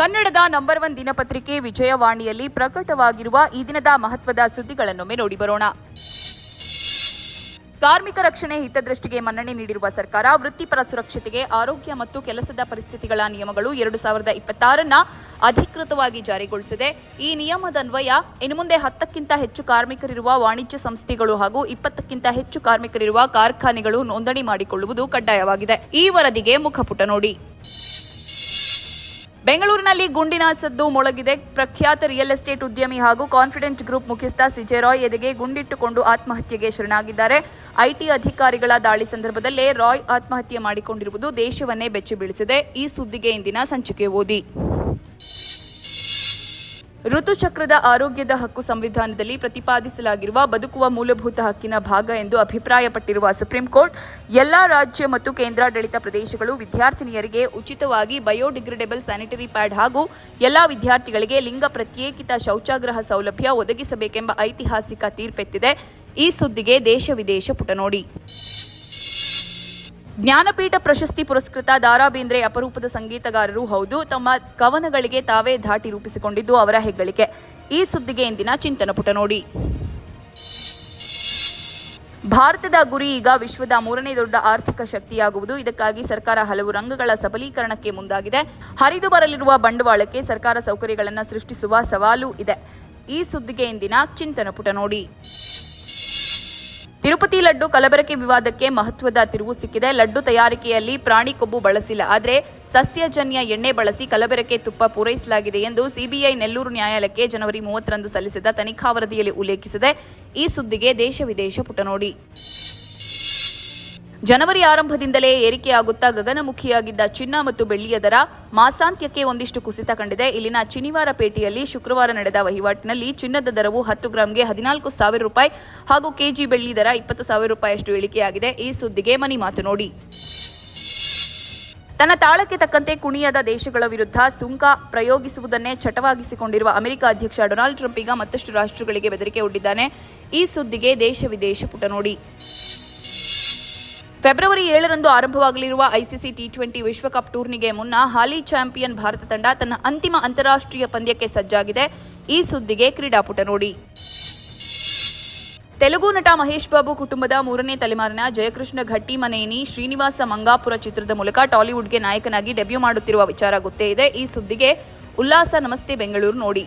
ಕನ್ನಡದ number one ದಿನಪತ್ರಿಕೆ ವಿಜಯವಾಣಿಯಲ್ಲಿ ಪ್ರಕಟವಾಗಿರುವ ಈ ದಿನದ ಮಹತ್ವದ ಸುದ್ದಿಗಳನ್ನೊಮ್ಮೆ ನೋಡಿ ಬರೋಣ. ಕಾರ್ಮಿಕ ರಕ್ಷಣೆ ಹಿತದೃಷ್ಟಿಗೆ ಮನ್ನಣೆ ನೀಡಿರುವ ಸರ್ಕಾರ ವೃತ್ತಿಪರ ಸುರಕ್ಷತೆಗೆ ಆರೋಗ್ಯ ಮತ್ತು ಕೆಲಸದ ಪರಿಸ್ಥಿತಿಗಳ ನಿಯಮಗಳು ಎರಡು ಸಾವಿರದ ಇಪ್ಪತ್ತಾರನ್ನ ಅಧಿಕೃತವಾಗಿ ಜಾರಿಗೊಳಿಸಿದೆ. ಈ ನಿಯಮದನ್ವಯ ಇನ್ನು ಮುಂದೆ ಹತ್ತಕ್ಕಿಂತ ಹೆಚ್ಚು ಕಾರ್ಮಿಕರಿರುವ ವಾಣಿಜ್ಯ ಸಂಸ್ಥೆಗಳು ಹಾಗೂ ಇಪ್ಪತ್ತಕ್ಕಿಂತ ಹೆಚ್ಚು ಕಾರ್ಮಿಕರಿರುವ ಕಾರ್ಖಾನೆಗಳು ನೋಂದಣಿ ಮಾಡಿಕೊಳ್ಳುವುದು ಕಡ್ಡಾಯವಾಗಿದೆ. ಈ ವರದಿಗೆ ಮುಖಪುಟ ನೋಡಿ. ಬೆಂಗಳೂರಿನಲ್ಲಿ ಗುಂಡಿನ ಸದ್ದು ಮೊಳಗಿದೆ. ಪ್ರಖ್ಯಾತ ರಿಯಲ್ ಎಸ್ಟೇಟ್ ಉದ್ಯಮಿ ಹಾಗೂ ಕಾನ್ಫಿಡೆಂಟ್ ಗ್ರೂಪ್ ಮುಖ್ಯಸ್ಥ ಸಿಜೆ ರಾಯ್ ಎದೆಗೆ ಗುಂಡಿಟ್ಟುಕೊಂಡು ಆತ್ಮಹತ್ಯೆಗೆ ಶರಣಾಗಿದ್ದಾರೆ. ಐಟಿ ಅಧಿಕಾರಿಗಳ ದಾಳಿ ಸಂದರ್ಭದಲ್ಲೇ ರಾಯ್ ಆತ್ಮಹತ್ಯೆ ಮಾಡಿಕೊಂಡಿರುವುದು ದೇಶವನ್ನೇ ಬೆಚ್ಚಿಬೀಳಿಸಿದೆ ಈ ಸುದ್ದಿಗೆ ಇಂದಿನ ಸಂಚಿಕೆ ಓದಿ. ಋತುಚಕ್ರದ ಆರೋಗ್ಯದ ಹಕ್ಕು ಸಂವಿಧಾನದಲ್ಲಿ ಪ್ರತಿಪಾದಿಸಲಾಗಿರುವ ಬದುಕುವ ಮೂಲಭೂತ ಹಕ್ಕಿನ ಭಾಗ ಎಂದು ಅಭಿಪ್ರಾಯಪಟ್ಟಿರುವ ಸುಪ್ರೀಂ ಕೋರ್ಟ್, ಎಲ್ಲಾ ರಾಜ್ಯ ಮತ್ತು ಕೇಂದ್ರಾಡಳಿತ ಪ್ರದೇಶಗಳು ವಿದ್ಯಾರ್ಥಿನಿಯರಿಗೆ ಉಚಿತವಾಗಿ ಬಯೋಡಿಗ್ರೇಡೇಬಲ್ ಸ್ಯಾನಿಟರಿ ಪ್ಯಾಡ್ ಹಾಗೂ ಎಲ್ಲ ವಿದ್ಯಾರ್ಥಿಗಳಿಗೆ ಲಿಂಗ ಪ್ರತ್ಯೇಕಿತ ಶೌಚಾಗ್ರಹ ಸೌಲಭ್ಯ ಒದಗಿಸಬೇಕೆಂಬ ಐತಿಹಾಸಿಕ ತೀರ್ಪೆತ್ತಿದೆ. ಈ ಸುದ್ದಿಗೆ ದೇಶ ವಿದೇಶ ಪುಟ ನೋಡಿ ಜ್ಞಾನಪೀಠ ಪ್ರಶಸ್ತಿ ಪುರಸ್ಕೃತ ದಾರಾ ಬೇಂದ್ರೆ ಅಪರೂಪದ ಸಂಗೀತಗಾರರು ಹೌದು, ತಮ್ಮ ಕವನಗಳಿಗೆ ತಾವೇ ಧಾಟಿ ರೂಪಿಸಿಕೊಂಡಿದ್ದು ಅವರ ಹೆಗ್ಗಳಿಕೆ. ಈ ಸುದ್ದಿಗೆ ಇಂದಿನ ಚಿಂತನ ಪುಟ ನೋಡಿ. ಭಾರತದ ಗುರಿ ಈಗ ವಿಶ್ವದ ಮೂರನೇ ದೊಡ್ಡ ಆರ್ಥಿಕ ಶಕ್ತಿಯಾಗುವುದು. ಇದಕ್ಕಾಗಿ ಸರ್ಕಾರ ಹಲವು ರಂಗಗಳ ಸಬಲೀಕರಣಕ್ಕೆ ಮುಂದಾಗಿದೆ. ಹರಿದು ಬರಲಿರುವ ಬಂಡವಾಳಕ್ಕೆ ಸರ್ಕಾರ ಸೌಕರ್ಯಗಳನ್ನು ಸೃಷ್ಟಿಸುವ ಸವಾಲು ಇದೆ. ಈ ಸುದ್ದಿಗೆ ಇಂದಿನ ಚಿಂತನ ಪುಟ ನೋಡಿ. ತಿರುಪತಿ ಲಡ್ಡು ಕಲಬೆರಕೆ ವಿವಾದಕ್ಕೆ ಮಹತ್ವದ ತಿರುವು ಸಿಕ್ಕಿದೆ. ಲಡ್ಡು ತಯಾರಿಕೆಯಲ್ಲಿ ಪ್ರಾಣಿ ಕೊಬ್ಬು ಬಳಸಿಲ್ಲ. ಆದರೆ ಸಸ್ಯಜನ್ಯ ಎಣ್ಣೆ ಬಳಸಿ ಕಲಬೆರಕೆ ತುಪ್ಪ ಪೂರೈಸಲಾಗಿದೆ ಎಂದು ಸಿಬಿಐ ನೆಲ್ಲೂರು ನ್ಯಾಯಾಲಯಕ್ಕೆ ಜನವರಿ ಮೂವತ್ತರಂದು ಸಲ್ಲಿಸಿದ ತನಿಖಾ ವರದಿಯಲ್ಲಿ ಉಲ್ಲೇಖಿಸಿದೆ. ಈ ಸುದ್ದಿಗೆ ದೇಶ ವಿದೇಶ ಪುಟ ನೋಡಿ ಜನವರಿ ಆರಂಭದಿಂದಲೇ ಏರಿಕೆಯಾಗುತ್ತಾ ಗಗನಮುಖಿಯಾಗಿದ್ದ ಚಿನ್ನ ಮತ್ತು ಬೆಳ್ಳಿಯ ದರ ಮಾಸಾಂತ್ಯಕ್ಕೆ ಒಂದಿಷ್ಟು ಕುಸಿತ ಕಂಡಿದೆ. ಇಲ್ಲಿನ ಚಿನಿವಾರ ಪೇಟೆಯಲ್ಲಿ ಶುಕ್ರವಾರ ನಡೆದ ವಹಿವಾಟಿನಲ್ಲಿ ಚಿನ್ನದ ದರವು ಹತ್ತು ಗ್ರಾಂಗೆ ಹದಿನಾಲ್ಕು ಸಾವಿರ ರೂಪಾಯಿ ಹಾಗೂ ಕೆಜಿ ಬೆಳ್ಳಿ ದರ ಇಪ್ಪತ್ತು ಸಾವಿರ ರೂಪಾಯಿಯಷ್ಟು ಇಳಿಕೆಯಾಗಿದೆ. ಈ ಸುದ್ದಿಗೆ ಮನಿ ಮಾತು ನೋಡಿ. ತನ್ನ ತಾಳಕ್ಕೆ ತಕ್ಕಂತೆ ಕುಣಿಯದ ದೇಶಗಳ ವಿರುದ್ಧ ಸುಂಕ ಪ್ರಯೋಗಿಸುವುದನ್ನೇ ಚಟವಾಗಿಸಿಕೊಂಡಿರುವ ಅಮೆರಿಕ ಅಧ್ಯಕ್ಷ ಡೊನಾಲ್ಡ್ ಟ್ರಂಪ್ ಈಗ ಮತ್ತಷ್ಟು ರಾಷ್ಟ್ರಗಳಿಗೆ ಬೆದರಿಕೆ ಒಡ್ಡಿದ್ದಾನೆ. ಈ ಸುದ್ದಿಗೆ ದೇಶ ವಿದೇಶ ಪುಟ ನೋಡಿ. ಫೆಬ್ರವರಿ ಏಳರಂದು ಆರಂಭವಾಗಲಿರುವ ಐಸಿಸಿ ಟಿ ಟ್ವೆಂಟಿ ವಿಶ್ವಕಪ್ ಟೂರ್ನಿಗೆ ಮುನ್ನ ಹಾಲಿ ಚಾಂಪಿಯನ್ ಭಾರತ ತಂಡ ತನ್ನ ಅಂತಿಮ ಅಂತಾರಾಷ್ಟ್ರೀಯ ಪಂದ್ಯಕ್ಕೆ ಸಜ್ಜಾಗಿದೆ. ಈ ಸುದ್ದಿಗೆ ಕ್ರೀಡಾಪುಟ ನೋಡಿ. ತೆಲುಗು ನಟ ಮಹೇಶ್ ಬಾಬು ಕುಟುಂಬದ ಮೂರನೇ ತಲೆಮಾರಿನ ಜಯಕೃಷ್ಣ ಘಟ್ಟಿಮನೇನಿ ಶ್ರೀನಿವಾಸ ಮಂಗಾಪುರ ಚಿತ್ರದ ಮೂಲಕ ಟಾಲಿವುಡ್ಗೆ ನಾಯಕನಾಗಿ ಡೆಬ್ಯೂ ಮಾಡುತ್ತಿರುವ ವಿಚಾರ ಗೊತ್ತೇ ಇದೆ. ಈ ಸುದ್ದಿಗೆ ಉಲ್ಲಾಸ ನಮಸ್ತೆ ಬೆಂಗಳೂರು ನೋಡಿ.